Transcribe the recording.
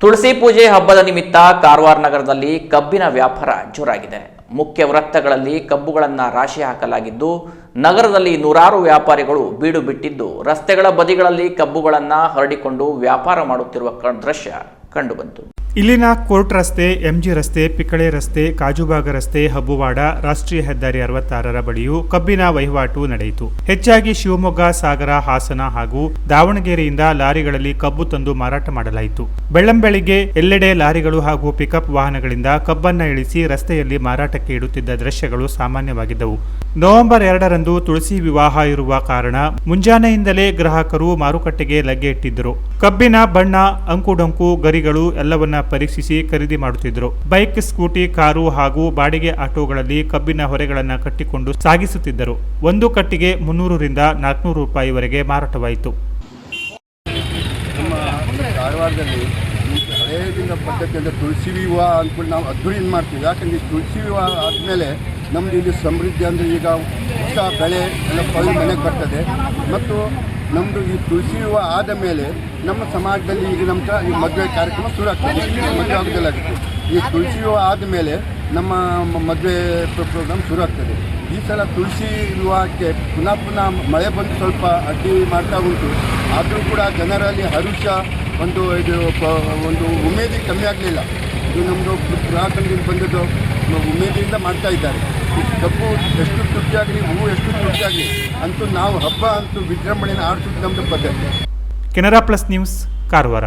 ತುಳಸಿ ಪೂಜೆ ಹಬ್ಬದ ನಿಮಿತ್ತ ಕಾರವಾರ ನಗರದಲ್ಲಿ ಕಬ್ಬಿನ ವ್ಯಾಪಾರ ಜೋರಾಗಿದೆ. ಮುಖ್ಯ ವೃತ್ತಗಳಲ್ಲಿ ಕಬ್ಬುಗಳನ್ನು ರಾಶಿ ಹಾಕಲಾಗಿದ್ದು, ನಗರದಲ್ಲಿ ನೂರಾರು ವ್ಯಾಪಾರಿಗಳು ಬೀಡು ಬಿಟ್ಟಿದ್ದು, ರಸ್ತೆಗಳ ಬದಿಗಳಲ್ಲಿ ಕಬ್ಬುಗಳನ್ನು ಹರಡಿಕೊಂಡು ವ್ಯಾಪಾರ ಮಾಡುತ್ತಿರುವ ದೃಶ್ಯ ಕಂಡುಬಂತು. ಇಲ್ಲಿನ ಕೋರ್ಟ್ ರಸ್ತೆ, ಎಂಜಿ ರಸ್ತೆ, ಪಿಕಳೆ ರಸ್ತೆ, ಕಾಜುಬಾಗ ರಸ್ತೆ, ಹಬ್ಬುವಾಡ, ರಾಷ್ಟ್ರೀಯ ಹೆದ್ದಾರಿ ಅರವತ್ತಾರರ ಬಳಿಯೂ ಕಬ್ಬಿನ ವಹಿವಾಟು ನಡೆಯಿತು. ಹೆಚ್ಚಾಗಿ ಶಿವಮೊಗ್ಗ, ಸಾಗರ, ಹಾಸನ ಹಾಗೂ ದಾವಣಗೆರೆಯಿಂದ ಲಾರಿಗಳಲ್ಲಿ ಕಬ್ಬು ತಂದು ಮಾರಾಟ ಮಾಡಲಾಯಿತು. ಬೆಳ್ಳಂಬೆಳಿಗ್ಗೆ ಎಲ್ಲೆಡೆ ಲಾರಿಗಳು ಹಾಗೂ ಪಿಕಪ್ ವಾಹನಗಳಿಂದ ಕಬ್ಬನ್ನ ಇಳಿಸಿ ರಸ್ತೆಯಲ್ಲಿ ಮಾರಾಟಕ್ಕೆ ಇಡುತ್ತಿದ್ದ ದೃಶ್ಯಗಳು ಸಾಮಾನ್ಯವಾಗಿದ್ದವು. ನವೆಂಬರ್ ಎರಡರಂದು ತುಳಸಿ ವಿವಾಹ ಇರುವ ಕಾರಣ ಮುಂಜಾನೆಯಿಂದಲೇ ಗ್ರಾಹಕರು ಮಾರುಕಟ್ಟೆಗೆ ಲಗ್ಗೆ ಇಟ್ಟಿದ್ದರು. ಕಬ್ಬಿನ ಬಣ್ಣ, ಅಂಕುಡೊಂಕು, ಗರಿಗಳು ಎಲ್ಲವನ್ನ ಪರೀಕ್ಷಿಸಿ ಖರೀದಿ ಮಾಡುತ್ತಿದ್ದರು. ಬೈಕ್, ಸ್ಕೂಟಿ, ಕಾರು ಹಾಗೂ ಬಾಡಿಗೆ ಆಟೋಗಳಲ್ಲಿ ಕಬ್ಬಿನ ಹೊರೆಗಳನ್ನು ಕಟ್ಟಿಕೊಂಡು ಸಾಗಿಸುತ್ತಿದ್ದರು. ಒಂದು ಕಟ್ಟಿಗೆ ಮುನ್ನೂರರಿಂದ ನಾಲ್ಕುನೂರು ರೂಪಾಯಿವರೆಗೆ ಮಾರಾಟವಾಯಿತು. ತುಳಸಿ ವಿವಾಹ ಅಂದ್ಕೊಂಡು ನಾವು ಅದ್ದೂರಿಯಿಂದ ಮಾಡ್ತೀವಿ? ಯಾಕಂದ್ರೆ ತುಳಸಿ ವಿವಾಹ ಆದಮೇಲೆ ನಮ್ಮದು ಇಲ್ಲಿ ಸಮೃದ್ಧಿ ಅಂದರೆ ಈಗ ಹೊಸ ಬೆಳೆ ಎಲ್ಲ ಮನೆಗೆ ಬರ್ತದೆ. ಮತ್ತು ನಮ್ಮದು ಈ ತುಳಸಿ ವಿವಾಹ ಆದ ಮೇಲೆ ನಮ್ಮ ಸಮಾಜದಲ್ಲಿ ಈಗ ನಮ್ಮ ಈ ಮದುವೆ ಕಾರ್ಯಕ್ರಮ ಶುರು ಆಗ್ತದೆ. ಮದುವೆ ಆಗೋದಿಲ್ಲ ಆಗುತ್ತೆ. ಈ ತುಳಸಿ ವಿವಾಹ ಆದಮೇಲೆ ನಮ್ಮ ಮ- ಮದುವೆ ಪ್ರೋಗ್ರಾಮ್ ಶುರು ಆಗ್ತದೆ. ಈ ಸಲ ತುಳಸಿ ವಿವಾಹಕ್ಕೆ ಪುನಃ ಪುನಃ ಮಳೆ ಬಂದು ಸ್ವಲ್ಪ ಅಡ್ಡಿ ಮಾಡ್ತಾ ಉಂಟು. ಆದರೂ ಕೂಡ ಜನರಲ್ಲಿ ಹರುಷ, ಒಂದು ಇದು ಒಂದು ಉಮೇದಿ ಕಮ್ಮಿ ಆಗಲಿಲ್ಲ. ಇದು ನಮ್ಮದು ಗ್ರಾಹಕರಿಗೆ ಬಂದದ್ದು ಉಮೇದಿಯಿಂದ ಮಾಡ್ತಾ ಇದ್ದಾರೆ. ಕಬ್ಬು ಎಷ್ಟು ತೃಪ್ತಿಯಾಗಲಿ ಹೂವು ಎಷ್ಟು ತೃಪ್ತಿಯಾಗಲಿ ಅಂತೂ ನಾವು ಹಬ್ಬ ಅಂತೂ ವಿಜೃಂಭಣೆಯನ್ನು ಆಡಿಸೋದು ನಮ್ಮದು ಪದ್ಧತಿ. Canara plus news, Karwar.